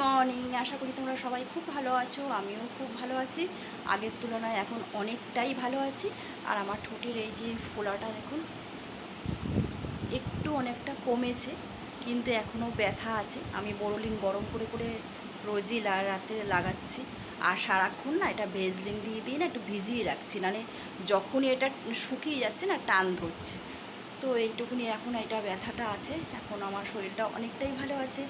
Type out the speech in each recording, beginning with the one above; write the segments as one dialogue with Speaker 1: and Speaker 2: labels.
Speaker 1: Morning আশা করি তোমরা সবাই খুব ভালো আছো, আমিও খুব ভালো আছি। আগের তুলনায় এখন অনেকটাই ভালো আছি। আর আমার ঠোঁটের এই যে ফোলাটা দেখুন, একটু অনেকটা কমেছে, কিন্তু এখনও ব্যথা আছে। আমি বোরোলিন গরম করে করে রোজই রাতে লাগাচ্ছি। আর সারাক্ষণ না এটা ভেজলিন দিয়ে দিয়ে না একটু ভিজিয়ে রাখছি। মানে যখনই এটা শুকিয়ে যাচ্ছে না, টান ধরছে। তো এইটুকুনি এখন এটা ব্যথাটা আছে। এখন আমার শরীরটা অনেকটাই ভালো আছে।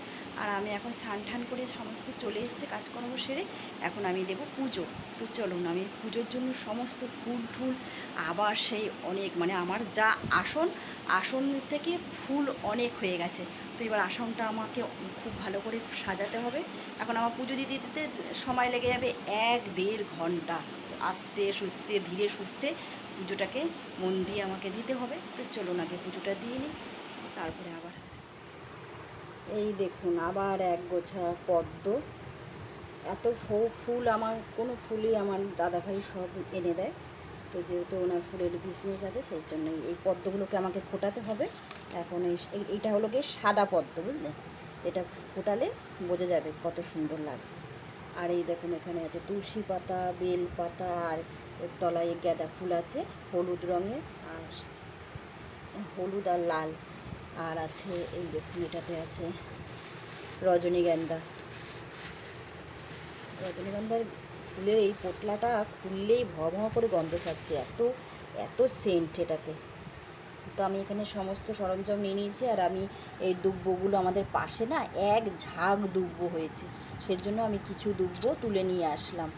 Speaker 1: আর আমি এখন স্নান ঠান করে সমস্ত চলে এসছে, কাজকর্ম সেরে। এখন আমি দেব পুজো। তো চলুন, আমি পুজোর জন্য সমস্ত ফুল টুল, আবার সেই অনেক মানে আমার যা আসন আসন থেকে ফুল অনেক হয়ে গেছে। তো এবার আসনটা আমাকে খুব ভালো করে সাজাতে হবে। এখন আমার পুজো দিতে দিতে সময় লেগে যাবে এক দেড় ঘণ্টা। তো আস্তে সুস্তে ধীরে সুস্থে পুজোটাকে মন দিয়ে আমাকে দিতে হবে। তো চলুন, আগে পুজোটা দিয়ে নিই। তারপরে আবার। এই দেখুন, আবার এক গোছা পদ্ম। এত ফুল আমার, কোনো ফুলই আমার দাদাভাই সব এনে দেয়। তো যেহেতু ওনার ফুলের বিজনেস আছে, সেই জন্যই এই পদ্মগুলোকে আমাকে ফোটাতে হবে। এখন এই এই- এইটা হলো গিয়ে সাদা পদ্ম, বুঝলে? এটা ফোটালে বোঝা যাবে কত সুন্দর লাগে আর এই দেখুন, এখানে আছে তুলসী পাতা, বেল পাতা, আর এর তলায় গাঁদা ফুল আছে, হলুদ রঙের, আর হলুদ আর লাল। আর আছে এই দেখুন এটাতে আছে রজনীগন্ধা রজনীগন্ধার ফুলের এই পোটলাটা খুললেই ভ ভ করে গন্ধ ছাড়ছে, এত এত সেন্ট এটাতে। তো আমি এখানে সমস্ত সরঞ্জাম নিয়ে নিয়েছি আর আমি এই দুব্বগুলো আমাদের পাশে না এক ঝাঁক দুব্ব হয়েছে, সেজন্য আমি কিছু দুব্ব তুলে নিয়ে আসলাম।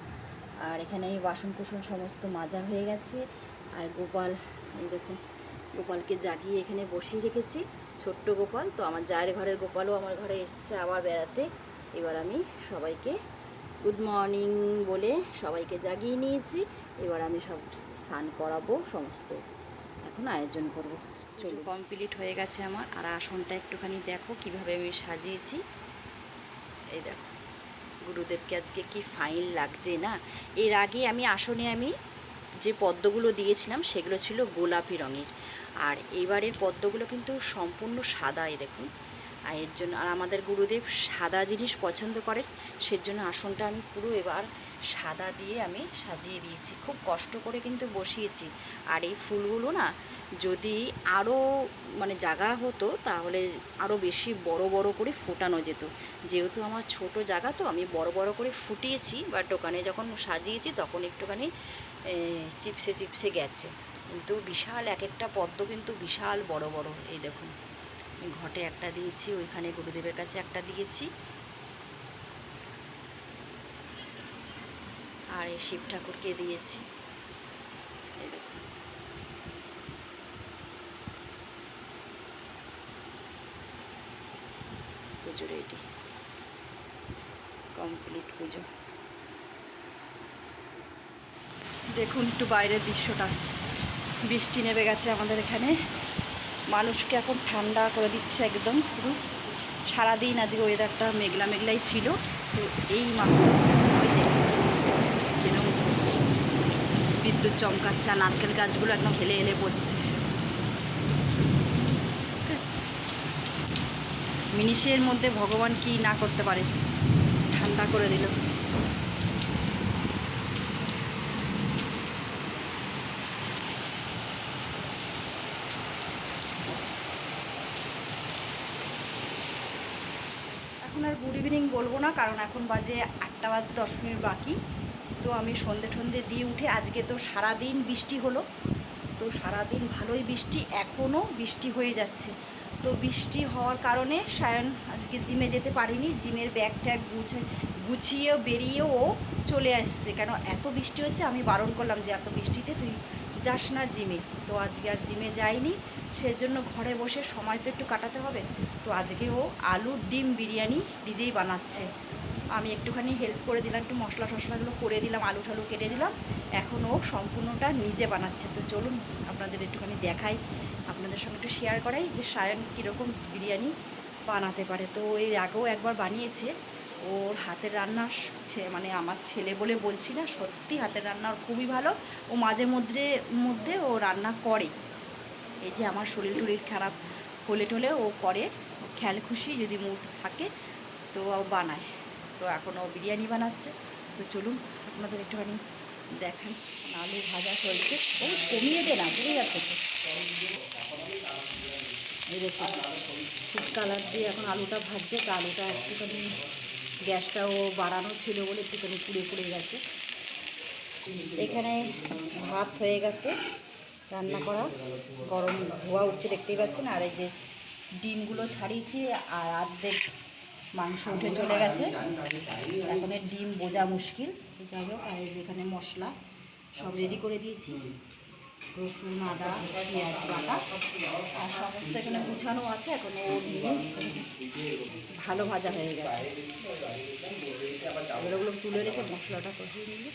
Speaker 1: আর এখানে আমি বাসন কুসন সমস্ত মাজা হয়ে গেছে। আর গোপাল, এই দেখুন, গোপালকে জাগিয়ে এখানে বসিয়ে রেখেছি। ছোট্ট গোপাল তো আমার জায়ের ঘরের গোপালও আমার ঘরে এসছে আবার বেড়াতে। এবার আমি সবাইকে গুড মর্নিং বলে সবাইকে জাগিয়ে নিয়েছি। এবার আমি সব স্নান করাবো সমস্ত এখন আয়োজন করব। চলো কমপ্লিট হয়ে গেছে আমার। আর আসনটা একটুখানি দেখো কীভাবে আমি সাজিয়েছি। এই দেখো গুরুদেবকে আজকে কি ফাইন লাগছে না? এর আগে আমি আসনে আমি যে পদ্মগুলো দিয়েছিলাম সেগুলো ছিল গোলাপি রঙের। আর এবারের পদ্মগুলো কিন্তু সম্পূর্ণ সাদা, এই দেখুন। আর এর জন্য, আর আমাদের গুরুদেব সাদা জিনিস পছন্দ করেন, সেজন্য আসনটা আমি পুরো এবার সাদা দিয়ে আমি সাজিয়ে দিয়েছি। খুব কষ্ট করে কিন্তু বসিয়েছি। আর এই ফুলগুলো না, যদি আরও মানে জায়গা হতো, তাহলে আরও বেশি বড় বড় করে ফোটানো যেত। যেহেতু আমার ছোট জায়গা, তো আমি বড় বড় করে ফুটিয়েছি বাট ওখানে যখন সাজিয়েছি, তখন একটুখানি চিপসে চিপসে গেছে। কিন্তু বিশাল এক একটা পদ্ম কিন্তু বিশাল বড় বড়, এই দেখুন। ঘটে একটা দিয়েছি, ওইখানে গুরুদেবের কাছে একটা দিয়েছি। আর এই শিব ঠাকুরকে দিয়েছি। এই দেখুন। পুজো রেডি কমপ্লিট পুজো। দেখুন একটু বাইরের দৃশ্যটা। বৃষ্টি নেমে গেছে আমাদের এখানে। মানুষকে এখন ঠান্ডা করে দিচ্ছে একদম পুরো। সারাদিন আজকে ওয়েদারটা মেঘলা মেঘলাই ছিল, তো এই ওই বিদ্যুৎ চমকাচ্ছে নারকেল গাছগুলো একদম হেলে হেলে পড়ছে। বুঝছে? মিনিশের মধ্যে ভগবান কি না করতে পারে, ঠান্ডা করে দিল। এখন আর গুড ইভিনিং বলব না, কারণ এখন বাজে আটটা বাজে দশ মিনিট বাকি। তো আমি সন্ধে ঠন্ধে দিয়ে উঠে, আজকে তো সারাদিন বৃষ্টি হলো। তো সারাদিন ভালোই বৃষ্টি, এখনও বৃষ্টি হয়ে যাচ্ছে। তো বৃষ্টি হওয়ার কারণে সায়ন আজকে জিমে যেতে পারিনি জিমের ব্যাগ ট্যাগ গুছে গুছিয়েও বেরিয়েও চলে আসছে। কেন এত বৃষ্টি হচ্ছে, আমি বারণ করলাম যে এত বৃষ্টিতে তুই যাস না জিমে। তো আজকে আর জিমে যাইনি, সেজন্য ঘরে বসে সময় তো একটু কাটাতে হবে। তো আজকে ও আলুর ডিম, বিরিয়ানি নিজেই বানাচ্ছে। আমি একটুখানি হেল্প করে দিলাম, একটু মশলা টশলাগুলো করে দিলাম, আলু ঠালু কেটে দিলাম। এখন ও সম্পূর্ণটা নিজে বানাচ্ছে। তো চলুন, আপনাদের একটুখানি দেখাই, আপনাদের সঙ্গে একটু শেয়ার করাই যে সায়ন কীরকম বিরিয়ানি বানাতে পারে। তো এর আগেও একবার বানিয়েছে। ওর হাতের রান্না মানে আমার ছেলে বলে বলছি না, সত্যি হাতের রান্না ওর খুবই ভালো। ও মাঝে মধ্যে মধ্যে ও রান্না করে। এই যে আমার শরীর টরীর খারাপ হলে টলে ও করে। খেয়াল খুশি যদি মুড থাকে, তো ও বানায়। তো এখন ও বিরিয়ানি বানাচ্ছে। তো চলুন, আপনাদের একটুখানি দেখাই। আলু ভাজা চলছে। ও কমিয়ে দে না, বুঝে যাচ্ছে এই দেখুন কালার দিয়ে এখন আলুটা ভাজছে, তো আলুটা একটুখানি গ্যাসটাও বাড়ানো ছিল বলে একটুখানি পুড়ে পুড়ে গেছে। এখানে ভাত হয়ে গেছে, রান্না করা। গরম ধোয়া উঠছে দেখতেই পাচ্ছেন। আর এই যে ডিমগুলো ছাড়িয়েছি আর অর্ধেক মাংস উঠে চলে গেছে। এখন ডিম বোঝা মুশকিল। যাই হোক, আর এই যে এখানে মশলা সব রেডি করে দিয়েছি। রসুন আদা পেঁয়াজ বাটা। আর সমস্ত এখানে গুছানো আছে এখন ও ভালো ভাজা হয়ে গেছে। ওগুলো তুলে রেখে মশলাটা কষিয়ে নিলে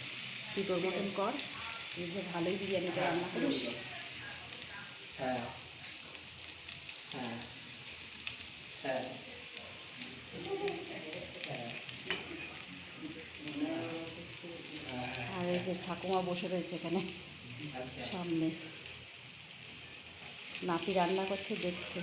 Speaker 1: তুই তোর মতন কর যে ভালোই বিরিয়ানিটা রান্না করিস।
Speaker 2: হ্যাঁ। হ্যাঁ। হ্যাঁ।
Speaker 1: আর এই যে ঠাকুমা বসে রয়েছে এখানে। সামনে। নাতি রান্না করছে দেখছে।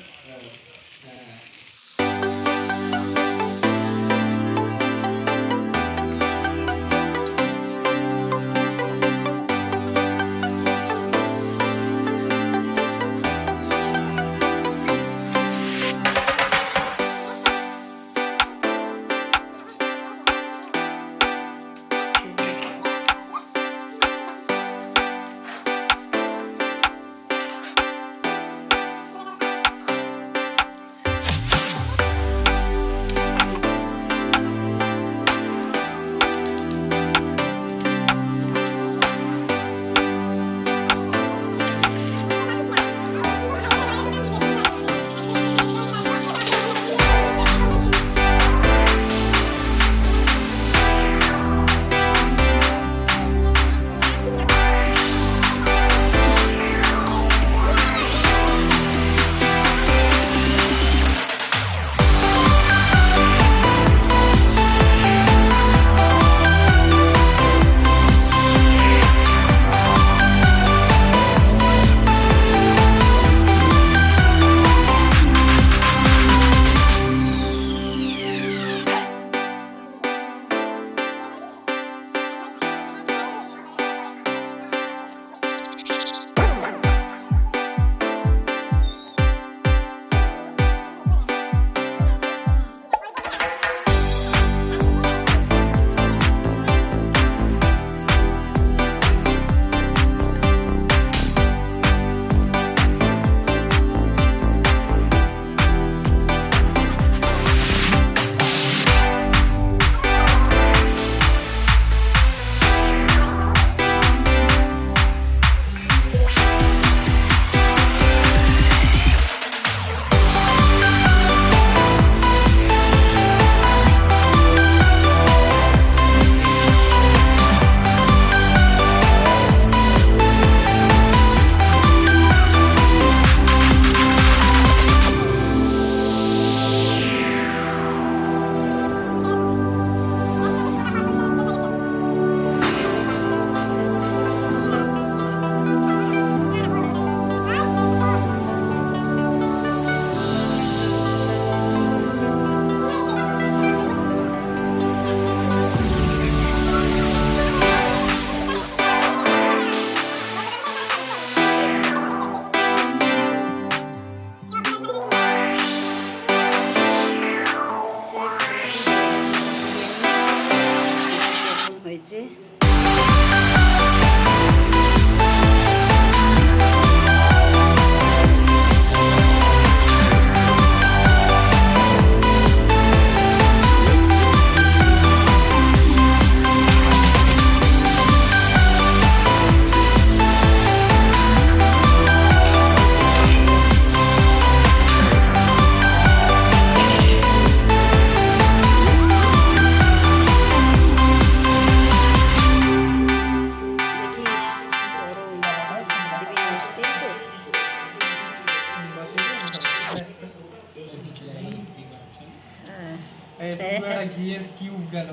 Speaker 2: ঘিয়ের কিউব গেল।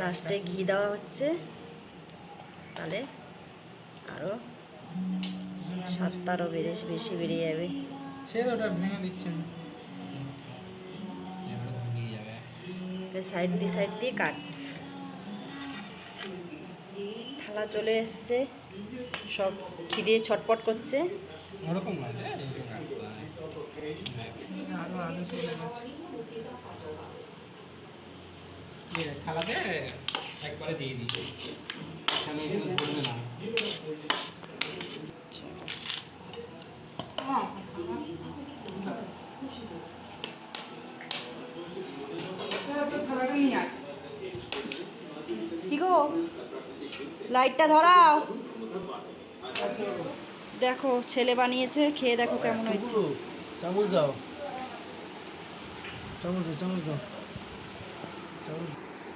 Speaker 1: লাস্টে ঘি দেওয়া হচ্ছে। তাহলে আরও স্বাদটা আরও বেড়ে বেশি বেড়ে যাবে।
Speaker 2: ছেড়ে ওটা ভেঙে দিচ্ছেন
Speaker 1: সাইড দিয়ে সাইড দিয়ে কাট। থালা চলে এসছে। সব খিদে ছটপট করছে।
Speaker 2: ওরকম আরও আগে চলে গেছে। থালাতে একবারে দিয়ে দিই। আমি এখানে ধরবে না
Speaker 1: কি গো? লাইটটা ধরাও। দেখো ছেলে বানিয়েছে খেয়ে দেখো কেমন হয়েছে।
Speaker 2: চামচ দাও। চামচ দাও চামচ দাও।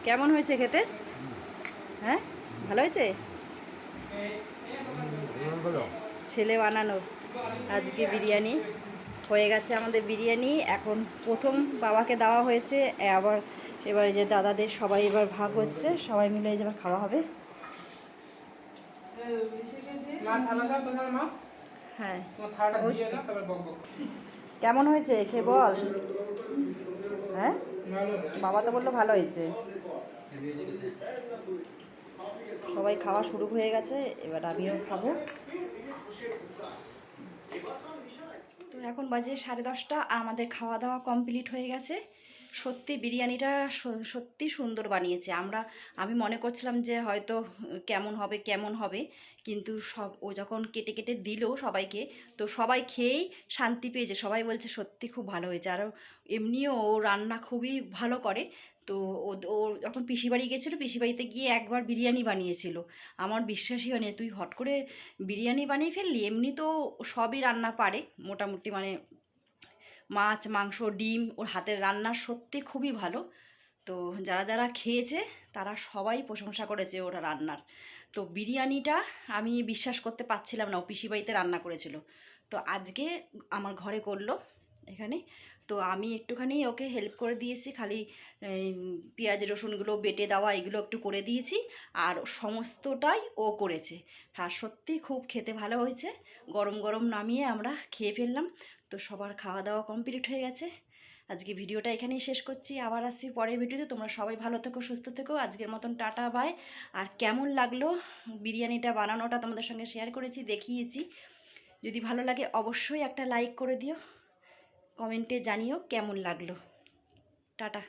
Speaker 1: কেমন হয়েছে খেতে? হ্যাঁ? ভালো হয়েছে? ছেলে বানানো আজকে বিরিয়ানি। হয়ে গেছে আমাদের বিরিয়ানি। এখন প্রথম বাবাকে দেওয়া হয়েছে। আবার এবারে যে দাদাদের সবাই এবার ভাগ হচ্ছে। সবাই মিলে এবার খাওয়া হবে। হ্যাঁ। কেমন হয়েছে? খেয়ে বল। হ্যাঁ? বাবা তো বলল ভালো হয়েছে। সবাই খাওয়া শুরু হয়ে গেছে, এবার আমিও খাব। তো এখন বাজে সাড়ে দশটা, আমাদের খাওয়া দাওয়া কমপ্লিট হয়ে গেছে। সত্যি বিরিয়ানিটা সত্যি সুন্দর বানিয়েছে। আমরা, আমি মনে করছিলাম যে হয়তো কেমন হবে কেমন হবে। কিন্তু সব, ও যখন কেটে কেটে দিল সবাইকে, তো সবাই খেয়েই শান্তি পেয়েছে। সবাই বলছে, সত্যি খুব ভালো হয়েছে। আর এমনিও ও রান্না খুবই ভালো করে। তো ও ও যখন পিসি বাড়ি গেছিল, পিসি বাড়িতে গিয়ে একবার বিরিয়ানি বানিয়েছিল। আমার বিশ্বাসই হয়নি, তুই হট করে বিরিয়ানি বানিয়ে ফেললি? এমনি তো সবই রান্না পারে, মোটামুটি মানে মাছ, মাংস, ডিম ওর হাতের রান্না সত্যি খুবই ভালো। তো যারা যারা খেয়েছে তারা সবাই প্রশংসা করেছে ওরা রান্নার। তো বিরিয়ানিটা আমি বিশ্বাস করতে পারছিলাম না, ও পিসি বাড়িতে রান্না করেছিল। তো আজকে আমার ঘরে করল এখানে। তো আমি একটুখানি ওকে হেল্প করে দিয়েছি, খালি পেঁয়াজ, রসুনগুলো বেটে দেওয়া, এগুলো একটু করে দিয়েছি আর সমস্তটাই ও করেছে। আর সত্যি খুব খেতে ভালো হয়েছে। গরম গরম নামিয়ে আমরা খেয়ে ফেললাম। তো সবার খাওয়া দাওয়া কমপ্লিট হয়ে গেছে। আজকে ভিডিওটা এখানেই শেষ করছি। আবার আসছি পরের ভিডিওতে। তোমরা সবাই ভালো থেকো, সুস্থ থেকো। আজকের মতন টাটা, বাই। আর কেমন লাগল বিরিয়ানিটা বানানোটা তোমাদের সঙ্গে শেয়ার করেছি, দেখিয়েছি। যদি ভালো লাগে অবশ্যই একটা লাইক করে দিও। কমেন্টে জানিও কেমন লাগল। টাটা।